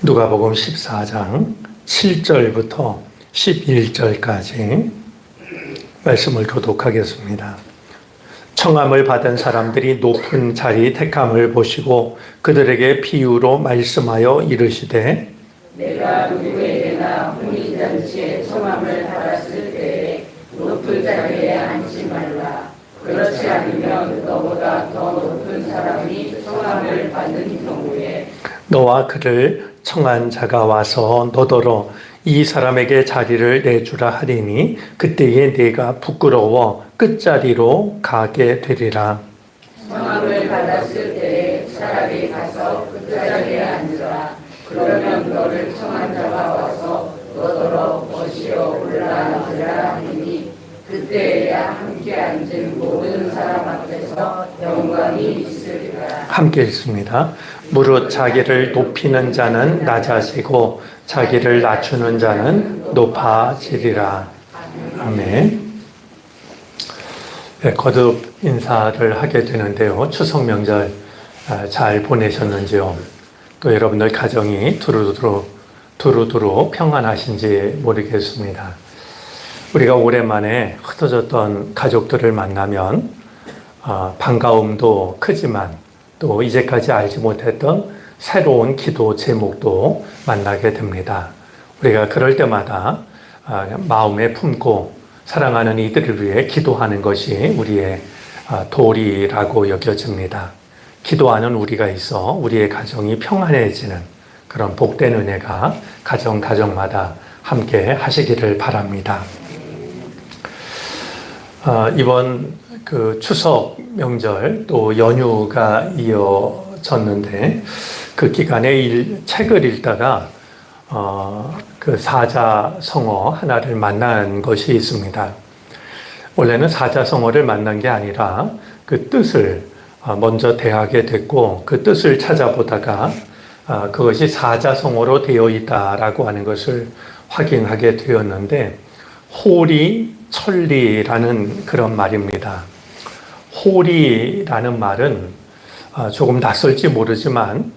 누가복음 14장 7절부터 11절까지 말씀을 교독하겠습니다. 청함을 받은 사람들이 높은 자리 택함을 보시고 그들에게 비유로 말씀하여 이르시되 내가 누구에게나 혼인잔치에 청함을 받았을 때에 높은 자리에 앉지 말라. 그렇지 않으면 너보다 더 높은 사람이 청함을 받는 경우에 너와 그를 청한 자가 와서 너더러 이 사람에게 자리를 내주라 하리니 그때에 네가 부끄러워 끝자리로 가게 되리라. 청함을 받았을 때에 차라리 가서 그 자리에 앉으라. 그러면 너를 청한 자가 와서 너더러 멋이여 올라앉으라 하니 그때에야 함께 앉은 모든 사람 앞에서 영광이. 함께 읽습니다. 무릇 자기를 높이는 자는 낮아지고 자기를 낮추는 자는 높아지리라. 아멘. 네, 거듭 인사를 하게 되는데요. 추석 명절 아, 잘 보내셨는지요? 또 여러분들 가정이 두루두루 두루두루 평안하신지 모르겠습니다. 우리가 오랜만에 흩어졌던 가족들을 만나면 아, 반가움도 크지만 또 이제까지 알지 못했던 새로운 기도 제목도 만나게 됩니다. 우리가 그럴 때마다 아, 마음에 품고 사랑하는 이들을 위해 기도하는 것이 우리의 아, 도리라고 여겨집니다. 기도하는 우리가 있어 우리의 가정이 평안해지는 그런 복된 은혜가 가정 가정마다 함께 하시기를 바랍니다. 아, 이번 그 추석 명절 또 연휴가 이어졌는데 그 기간에 일, 책을 읽다가 어, 그 사자성어 하나를 만난 것이 있습니다. 원래는 사자성어를 만난 게 아니라 그 뜻을 어, 먼저 대하게 됐고 그 뜻을 찾아보다가 어, 그것이 사자성어로 되어 있다라고 하는 것을 확인하게 되었는데 호리 천리라는 그런 말입니다. 호리라는 말은 아, 조금 낯설지 모르지만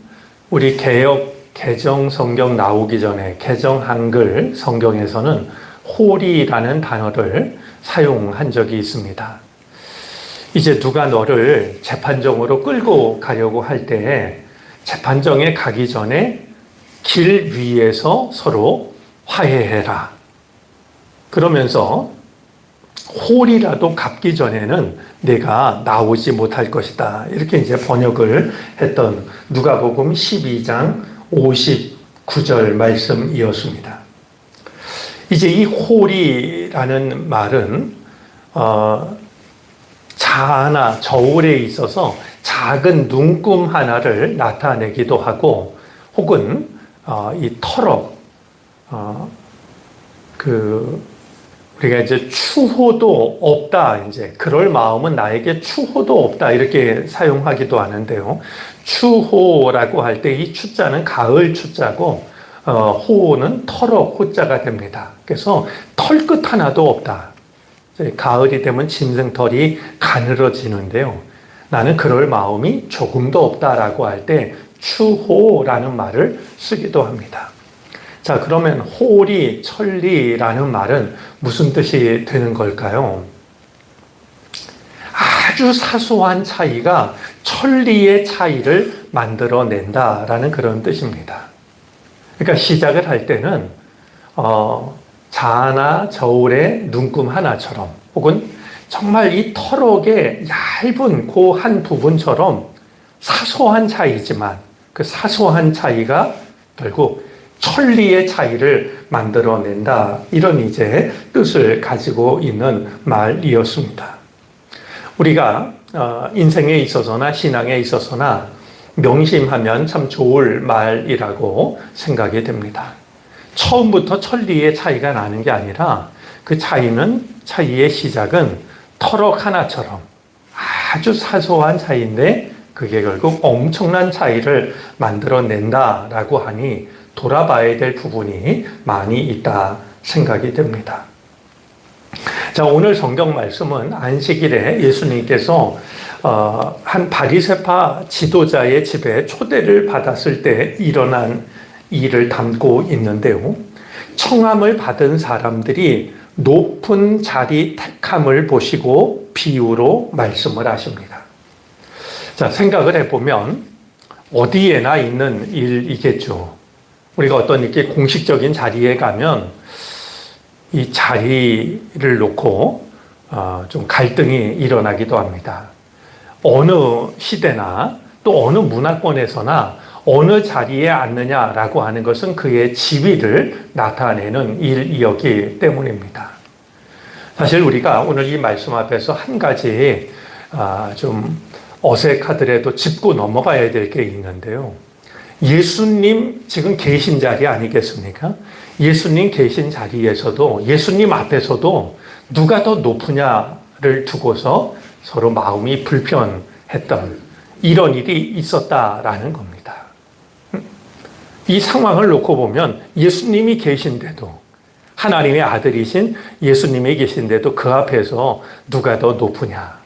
우리 개혁 개정 성경 나오기 전에 개정 한글 성경에서는 호리라는 단어를 사용한 적이 있습니다. 이제 누가 너를 재판정으로 끌고 가려고 할 때에 재판정에 가기 전에 길 위에서 서로 화해해라. 그러면서 홀이라도 갚기 전에는 내가 나오지 못할 것이다. 이렇게 이제 번역을 했던 누가복음 12장 59절 말씀이었습니다. 이제 이 홀이라는 말은 어, 자나 저울에 있어서 작은 눈금 하나를 나타내기도 하고 혹은 어, 이 터럭 어, 그 우리가 이제 추호도 없다 이제 그럴 마음은 나에게 추호도 없다 이렇게 사용하기도 하는데요. 추호라고 할 때 이 추자는 가을 추자고 어, 호는 터럭 호자가 됩니다. 그래서 털끝 하나도 없다. 가을이 되면 짐승털이 가늘어지는데요. 나는 그럴 마음이 조금도 없다라고 할 때 추호라는 말을 쓰기도 합니다. 자, 그러면 홀이 천리라는 말은 무슨 뜻이 되는 걸까요? 아주 사소한 차이가 천리의 차이를 만들어낸다라는 그런 뜻입니다. 그러니까 시작을 할 때는 어, 자나 저울의 눈금 하나처럼 혹은 정말 이 터럭의 얇은 그한 부분처럼 사소한 차이지만 그 사소한 차이가 결국 천리의 차이를 만들어낸다. 이런 이제 뜻을 가지고 있는 말이었습니다. 우리가 어, 인생에 있어서나 신앙에 있어서나 명심하면 참 좋을 말이라고 생각이 됩니다. 처음부터 천리의 차이가 나는 게 아니라 그 차이는 차이의 시작은 터럭 하나처럼 아주 사소한 차이인데 그게 결국 엄청난 차이를 만들어낸다라고 하니 돌아봐야 될 부분이 많이 있다 생각이 됩니다. 자, 오늘 성경 말씀은 안식일에 예수님께서 어, 한 바리세파 지도자의 집에 초대를 받았을 때 일어난 이를 담고 있는데요. 청함을 받은 사람들이 높은 자리 택함을 보시고 비유로 말씀을 하십니다. 자, 생각을 해보면 어디에나 있는 일이겠죠. 우리가 어떤 이렇게 공식적인 자리에 가면 이 자리를 놓고 어, 좀 갈등이 일어나기도 합니다. 어느 시대나 또 어느 문화권에서나 어느 자리에 앉느냐라고 하는 것은 그의 지위를 나타내는 일이었기 때문입니다. 사실 우리가 오늘 이 말씀 앞에서 한 가지 아, 좀 어색하더라도 짚고 넘어가야 될 게 있는데요. 예수님 지금 계신 자리 아니겠습니까? 예수님 계신 자리에서도 예수님 앞에서도 누가 더 높으냐를 두고서 서로 마음이 불편했던 이런 일이 있었다라는 겁니다. 이 상황을 놓고 보면 예수님이 계신데도 하나님의 아들이신 예수님이 계신데도 그 앞에서 누가 더 높으냐?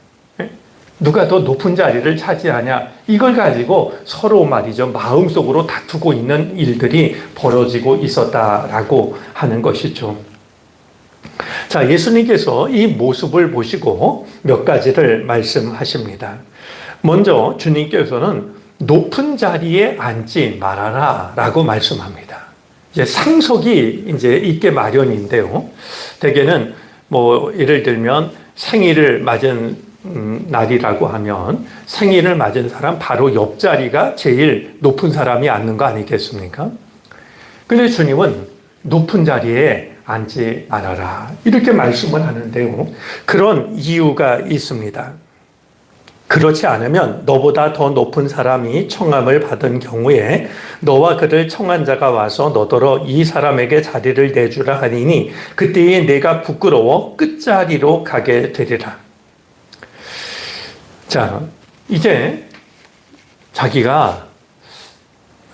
예? 누가 더 높은 자리를 차지하냐? 이걸 가지고 서로 말이죠. 마음속으로 다투고 있는 일들이 벌어지고 있었다라고 하는 것이죠. 자, 예수님께서 이 모습을 보시고 몇 가지를 말씀하십니다. 먼저 주님께서는 높은 자리에 앉지 말아라 라고 말씀합니다. 이제 상속이 이제 있게 마련인데요. 대개는 뭐 예를 들면 생일을 맞은 음, 날이라고 하면 생일을 맞은 사람 바로 옆자리가 제일 높은 사람이 앉는 거 아니겠습니까? 근데 주님은 높은 자리에 앉지 말아라. 이렇게 말씀을 하는데요. 그런 이유가 있습니다. 그렇지 않으면 너보다 더 높은 사람이 청함을 받은 경우에 너와 그를 청한 자가 와서 너더러 이 사람에게 자리를 내주라 하니니 그때에 내가 부끄러워 끝자리로 가게 되리라. 자, 이제 자기가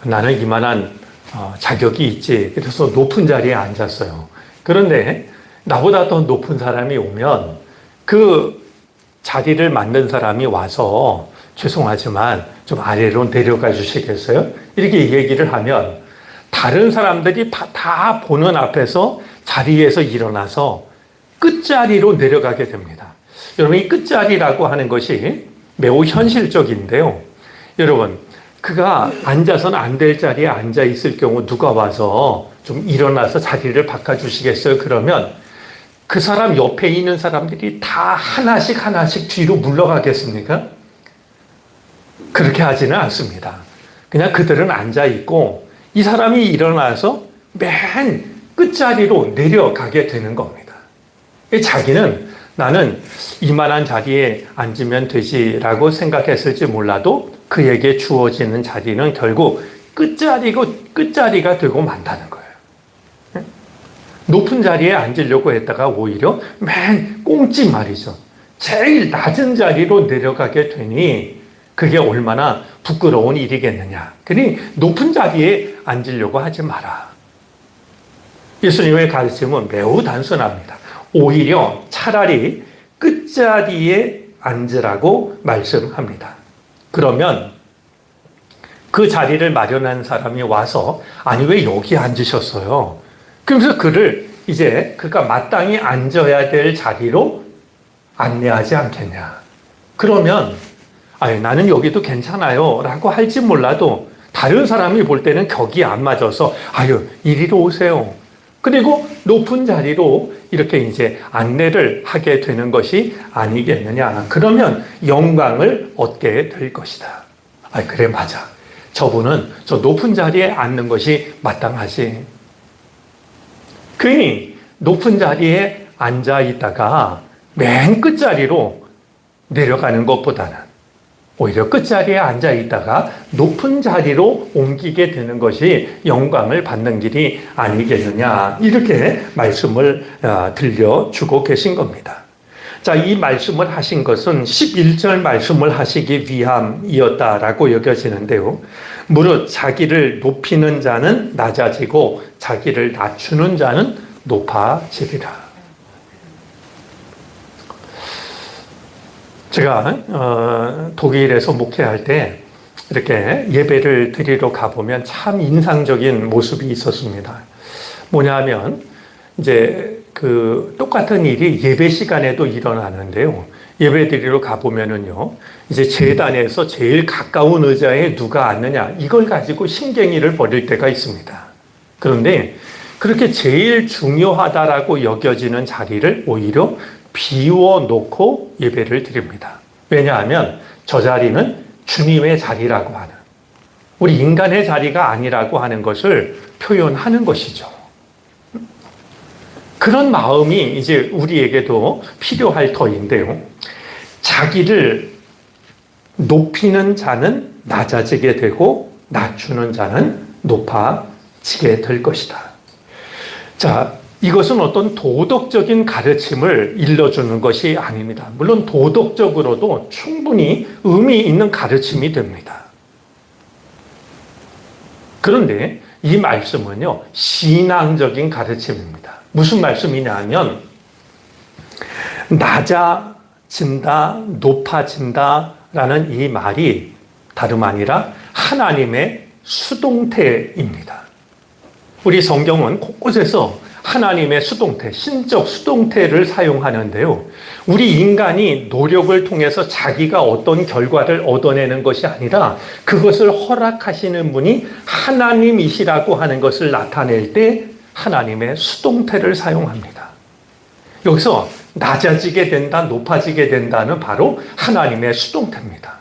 나는 이만한 어, 자격이 있지. 그래서 높은 자리에 앉았어요. 그런데 나보다 더 높은 사람이 오면 그 자리를 만든 사람이 와서 죄송하지만 좀 아래로 내려가 주시겠어요? 이렇게 얘기를 하면 다른 사람들이 다 보는 앞에서 자리에서 일어나서 끝자리로 내려가게 됩니다. 여러분, 이 끝자리라고 하는 것이 매우 현실적인데요. 여러분, 그가 앉아서는 안될 자리에 앉아 있을 경우 누가 와서 좀 일어나서 자리를 바꿔주시겠어요? 그러면 그 사람 옆에 있는 사람들이 다 하나씩 하나씩 뒤로 물러가겠습니까? 그렇게 하지는 않습니다. 그냥 그들은 앉아 있고 이 사람이 일어나서 맨 끝자리로 내려가게 되는 겁니다. 자기는 나는 이만한 자리에 앉으면 되지라고 생각했을지 몰라도 그에게 주어지는 자리는 결국 끝자리고 끝자리가 되고 만다는 거예요. 높은 자리에 앉으려고 했다가 오히려 맨 꽁찌 말이죠. 제일 낮은 자리로 내려가게 되니 그게 얼마나 부끄러운 일이겠느냐. 그러니 높은 자리에 앉으려고 하지 마라. 예수님의 가르침은 매우 단순합니다. 오히려 차라리 끝자리에 앉으라고 말씀합니다. 그러면 그 자리를 마련한 사람이 와서 아니 왜 여기 앉으셨어요? 그러면서 그를 이제 그가 마땅히 앉아야 될 자리로 안내하지 않겠냐. 그러면 아니 나는 여기도 괜찮아요 라고 할지 몰라도 다른 사람이 볼 때는 격이 안 맞아서 아유 이리로 오세요. 그리고 높은 자리로 이렇게 이제 안내를 하게 되는 것이 아니겠느냐. 그러면 영광을 얻게 될 것이다. 아, 그래, 맞아. 저분은 저 높은 자리에 앉는 것이 마땅하지. 그니 높은 자리에 앉아 있다가 맨 끝자리로 내려가는 것보다는 오히려 끝자리에 앉아 있다가 높은 자리로 옮기게 되는 것이 영광을 받는 길이 아니겠느냐. 이렇게 말씀을 아, 들려주고 계신 겁니다. 자, 이 말씀을 하신 것은 11절 말씀을 하시기 위함이었다라고 여겨지는데요. 무릇 자기를 높이는 자는 낮아지고 자기를 낮추는 자는 높아지리라. 제가 어, 독일에서 목회할 때 이렇게 예배를 드리러 가보면 참 인상적인 모습이 있었습니다. 뭐냐면 이제 그 똑같은 일이 예배 시간에도 일어나는데요. 예배 드리러 가보면은요, 이제 재단에서 제일 가까운 의자에 누가 앉느냐, 이걸 가지고 신경이를 벌일 때가 있습니다. 그런데 그렇게 제일 중요하다라고 여겨지는 자리를 오히려 비워 놓고 예배를 드립니다. 왜냐하면 저 자리는 주님의 자리라고 하는, 우리 인간의 자리가 아니라고 하는 것을 표현하는 것이죠. 그런 마음이 이제 우리에게도 필요할 터인데요. 자기를 높이는 자는 낮아지게 되고 낮추는 자는 높아지게 될 것이다. 자, 이것은 어떤 도덕적인 가르침을 일러주는 것이 아닙니다. 물론 도덕적으로도 충분히 의미 있는 가르침이 됩니다. 그런데 이 말씀은요, 신앙적인 가르침입니다. 무슨 말씀이냐 하면, 낮아진다, 높아진다 라는 이 말이 다름 아니라 하나님의 수동태입니다. 우리 성경은 곳곳에서 하나님의 수동태, 신적 수동태를 사용하는데요. 우리 인간이 노력을 통해서 자기가 어떤 결과를 얻어내는 것이 아니라 그것을 허락하시는 분이 하나님이시라고 하는 것을 나타낼 때 하나님의 수동태를 사용합니다. 여기서 낮아지게 된다, 높아지게 된다는 바로 하나님의 수동태입니다.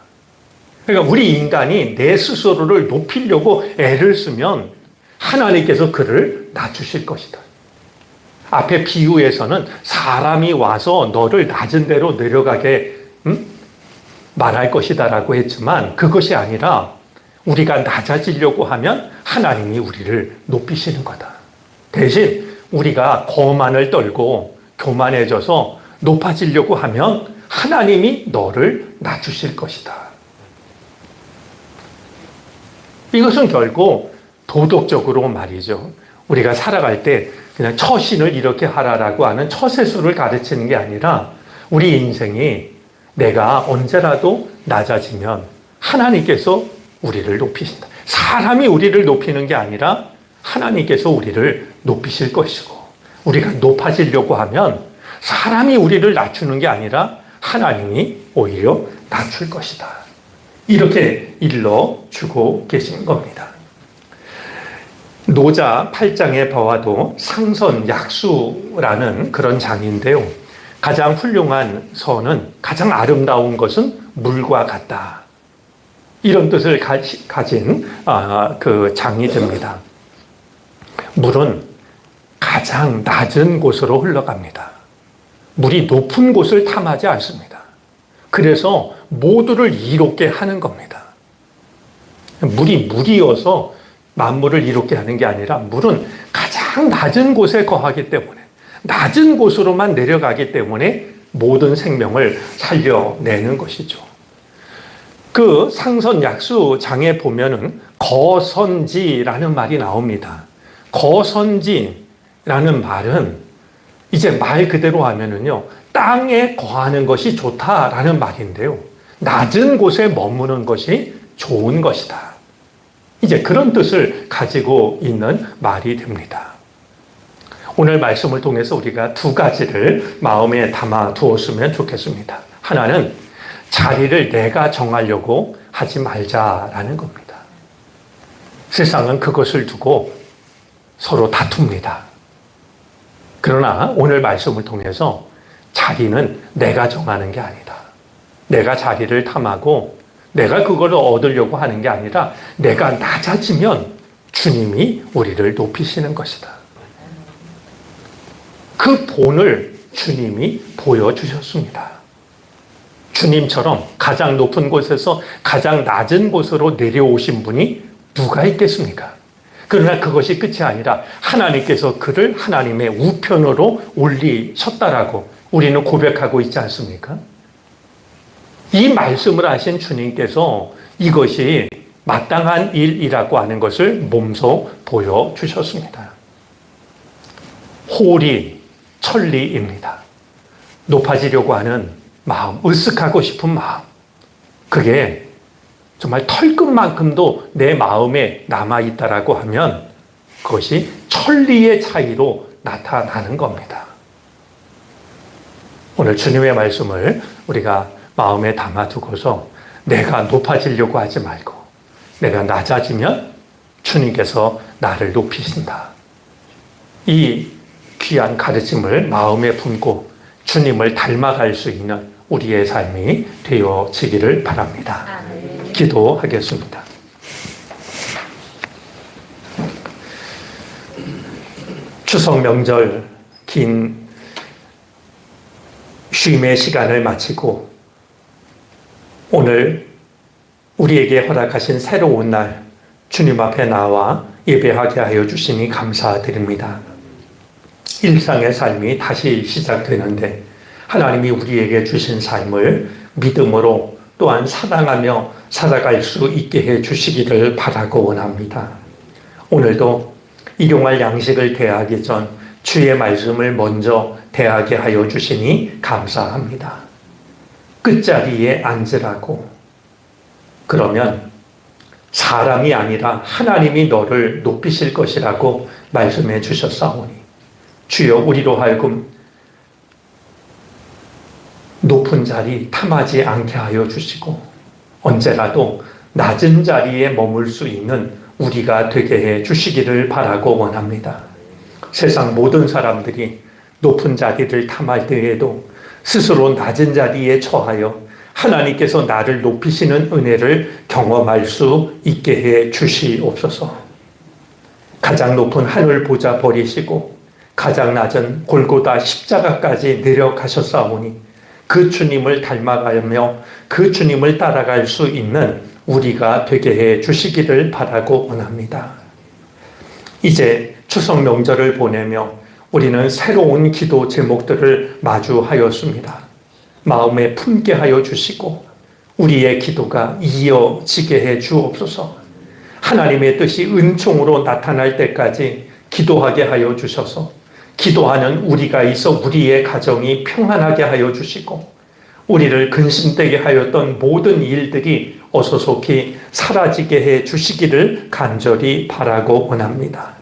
그러니까 우리 인간이 내 스스로를 높이려고 애를 쓰면 하나님께서 그를 낮추실 것이다. 앞에 비유에서는 사람이 와서 너를 낮은 데로 내려가게 음? 말할 것이다라고 했지만 그것이 아니라 우리가 낮아지려고 하면 하나님이 우리를 높이시는 거다. 대신 우리가 거만을 떨고 교만해져서 높아지려고 하면 하나님이 너를 낮추실 것이다. 이것은 결국 도덕적으로 말이죠. 우리가 살아갈 때 그냥 처신을 이렇게 하라라고 하는 처세수를 가르치는 게 아니라 우리 인생이 내가 언제라도 낮아지면 하나님께서 우리를 높이신다. 사람이 우리를 높이는 게 아니라 하나님께서 우리를 높이실 것이고 우리가 높아지려고 하면 사람이 우리를 낮추는 게 아니라 하나님이 오히려 낮출 것이다. 이렇게 일러 주고 계신 겁니다. 노자 8장에 봐와도 상선 약수라는 그런 장인데요. 가장 훌륭한 선은 가장 아름다운 것은 물과 같다. 이런 뜻을 가진 아, 그 장이 됩니다. 물은 가장 낮은 곳으로 흘러갑니다. 물이 높은 곳을 탐하지 않습니다. 그래서 모두를 이롭게 하는 겁니다. 물이 물이어서 만물을 이롭게 하는 게 아니라 물은 가장 낮은 곳에 거하기 때문에 낮은 곳으로만 내려가기 때문에 모든 생명을 살려내는 것이죠. 그 상선 약수 장에 보면은 거선지라는 말이 나옵니다. 거선지라는 말은 이제 말 그대로 하면은요, 땅에 거하는 것이 좋다라는 말인데요. 낮은 곳에 머무는 것이 좋은 것이다. 이제 그런 뜻을 가지고 있는 말이 됩니다. 오늘 말씀을 통해서 우리가 두 가지를 마음에 담아 두었으면 좋겠습니다. 하나는 자리를 내가 정하려고 하지 말자라는 겁니다. 세상은 그것을 두고 서로 다툽니다. 그러나 오늘 말씀을 통해서 자리는 내가 정하는 게 아니다. 내가 자리를 탐하고 내가 그걸 얻으려고 하는 게 아니라 내가 낮아지면 주님이 우리를 높이시는 것이다. 그 본을 주님이 보여주셨습니다. 주님처럼 가장 높은 곳에서 가장 낮은 곳으로 내려오신 분이 누가 있겠습니까? 그러나 그것이 끝이 아니라 하나님께서 그를 하나님의 우편으로 올리셨다라고 우리는 고백하고 있지 않습니까? 이 말씀을 하신 주님께서 이것이 마땅한 일이라고 하는 것을 몸소 보여주셨습니다. 홀이 천리입니다. 높아지려고 하는 마음, 으쓱하고 싶은 마음. 그게 정말 털끝만큼도 내 마음에 남아있다라고 하면 그것이 천리의 차이로 나타나는 겁니다. 오늘 주님의 말씀을 우리가 마음에 담아두고서 내가 높아지려고 하지 말고 내가 낮아지면 주님께서 나를 높이신다. 이 귀한 가르침을 마음에 품고 주님을 닮아갈 수 있는 우리의 삶이 되어지기를 바랍니다. 기도하겠습니다. 추석 명절 긴 쉼의 시간을 마치고 오늘 우리에게 허락하신 새로운 날 주님 앞에 나와 예배하게 하여 주시니 감사드립니다. 일상의 삶이 다시 시작되는데 하나님이 우리에게 주신 삶을 믿음으로 또한 사랑하며 살아갈 수 있게 해 주시기를 바라고 원합니다. 오늘도 일용할 양식을 대하기 전 주의 말씀을 먼저 대하게 하여 주시니 감사합니다. 끝자리에 앉으라고. 그러면 사람이 아니라 하나님이 너를 높이실 것이라고 말씀해 주셨사오니 주여 우리로 하여금 높은 자리 탐하지 않게 하여 주시고 언제라도 낮은 자리에 머물 수 있는 우리가 되게 해 주시기를 바라고 원합니다. 세상 모든 사람들이 높은 자리를 탐할 때에도 스스로 낮은 자리에 처하여 하나님께서 나를 높이시는 은혜를 경험할 수 있게 해 주시옵소서. 가장 높은 하늘 보자 버리시고 가장 낮은 골고다 십자가까지 내려가셨사오니 그 주님을 닮아가며 그 주님을 따라갈 수 있는 우리가 되게 해 주시기를 바라고 원합니다. 이제 추석 명절을 보내며 우리는 새로운 기도 제목들을 마주하였습니다. 마음에 품게 하여 주시고 우리의 기도가 이어지게 해 주옵소서. 하나님의 뜻이 은총으로 나타날 때까지 기도하게 하여 주셔서 기도하는 우리가 있어 우리의 가정이 평안하게 하여 주시고 우리를 근심되게 하였던 모든 일들이 어서 속히 사라지게 해 주시기를 간절히 바라고 원합니다.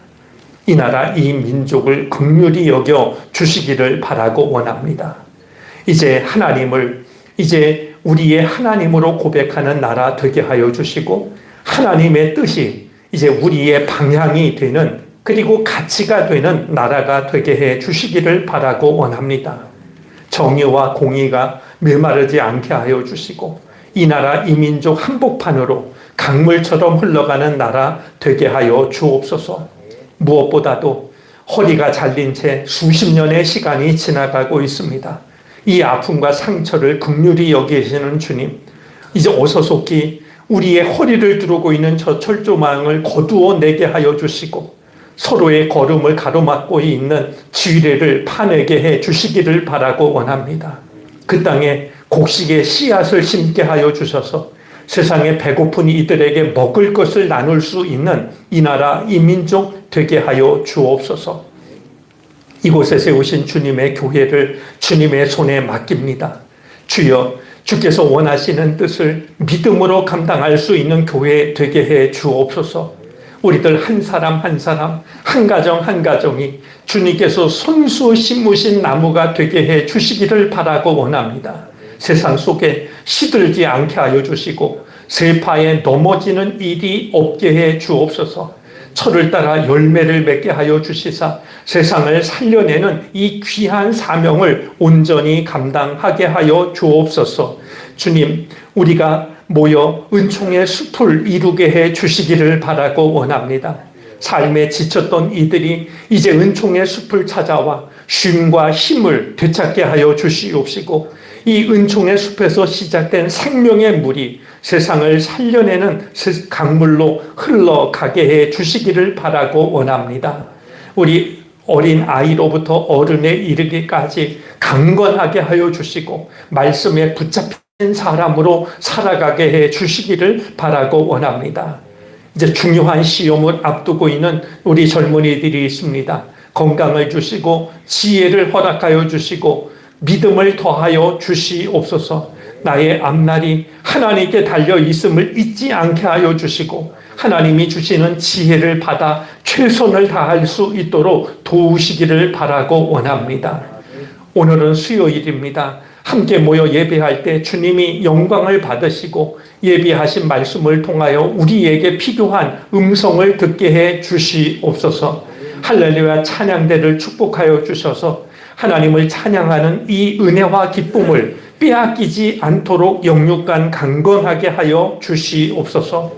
이 나라 이 민족을 극률히 여겨 주시기를 바라고 원합니다. 이제 하나님을 이제 우리의 하나님으로 고백하는 나라 되게 하여 주시고 하나님의 뜻이 이제 우리의 방향이 되는 그리고 가치가 되는 나라가 되게 해 주시기를 바라고 원합니다. 정의와 공의가 메마르지 않게 하여 주시고 이 나라 이 민족 한복판으로 강물처럼 흘러가는 나라 되게 하여 주옵소서. 무엇보다도 허리가 잘린 채 수십 년의 시간이 지나가고 있습니다. 이 아픔과 상처를 극률히 여기시는 주님, 이제 어서 속히 우리의 허리를 두르고 있는 저 철조망을 거두어 내게 하여 주시고 서로의 걸음을 가로막고 있는 지뢰를 파내게 해 주시기를 바라고 원합니다. 그 땅에 곡식의 씨앗을 심게 하여 주셔서 세상에 배고픈 이들에게 먹을 것을 나눌 수 있는 이 나라, 이 민족 되게 하여 주옵소서. 이곳에 세우신 주님의 교회를 주님의 손에 맡깁니다. 주여, 주께서 원하시는 뜻을 믿음으로 감당할 수 있는 교회 되게 해 주옵소서. 우리들 한 사람 한 사람, 한 가정 한 가정이 주님께서 손수 심으신 나무가 되게 해 주시기를 바라고 원합니다. 세상 속에 시들지 않게 하여 주시고 세파에 넘어지는 일이 없게 해 주옵소서. 철을 따라 열매를 맺게 하여 주시사 세상을 살려내는 이 귀한 사명을 온전히 감당하게 하여 주옵소서. 주님, 우리가 모여 은총의 숲을 이루게 해 주시기를 바라고 원합니다. 삶에 지쳤던 이들이 이제 은총의 숲을 찾아와 쉼과 힘을 되찾게 하여 주시옵시고 이 은총의 숲에서 시작된 생명의 물이 세상을 살려내는 강물로 흘러가게 해 주시기를 바라고 원합니다. 우리 어린 아이로부터 어른에 이르기까지 강건하게 하여 주시고 말씀에 붙잡힌 사람으로 살아가게 해 주시기를 바라고 원합니다. 이제 중요한 시험을 앞두고 있는 우리 젊은이들이 있습니다. 건강을 주시고 지혜를 허락하여 주시고 믿음을 더하여 주시옵소서. 나의 앞날이 하나님께 달려 있음을 잊지 않게 하여 주시고 하나님이 주시는 지혜를 받아 최선을 다할 수 있도록 도우시기를 바라고 원합니다. 오늘은 수요일입니다. 함께 모여 예배할 때 주님이 영광을 받으시고 예비하신 말씀을 통하여 우리에게 필요한 음성을 듣게 해 주시옵소서. 할렐루야 찬양대를 축복하여 주셔서 하나님을 찬양하는 이 은혜와 기쁨을 빼앗기지 않도록 영육간 강건하게 하여 주시옵소서.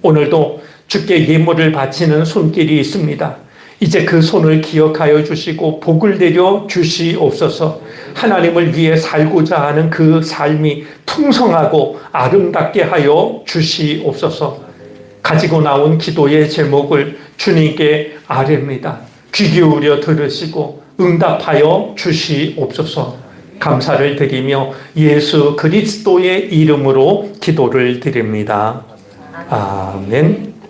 오늘도 주께 예물을 바치는 손길이 있습니다. 이제 그 손을 기억하여 주시고 복을 내려 주시옵소서. 하나님을 위해 살고자 하는 그 삶이 풍성하고 아름답게 하여 주시옵소서. 가지고 나온 기도의 제목을 주님께 아뢰입니다. 귀 기울여 들으시고 응답하여 주시옵소서. 감사를 드리며 예수 그리스도의 이름으로 기도를 드립니다. 아멘.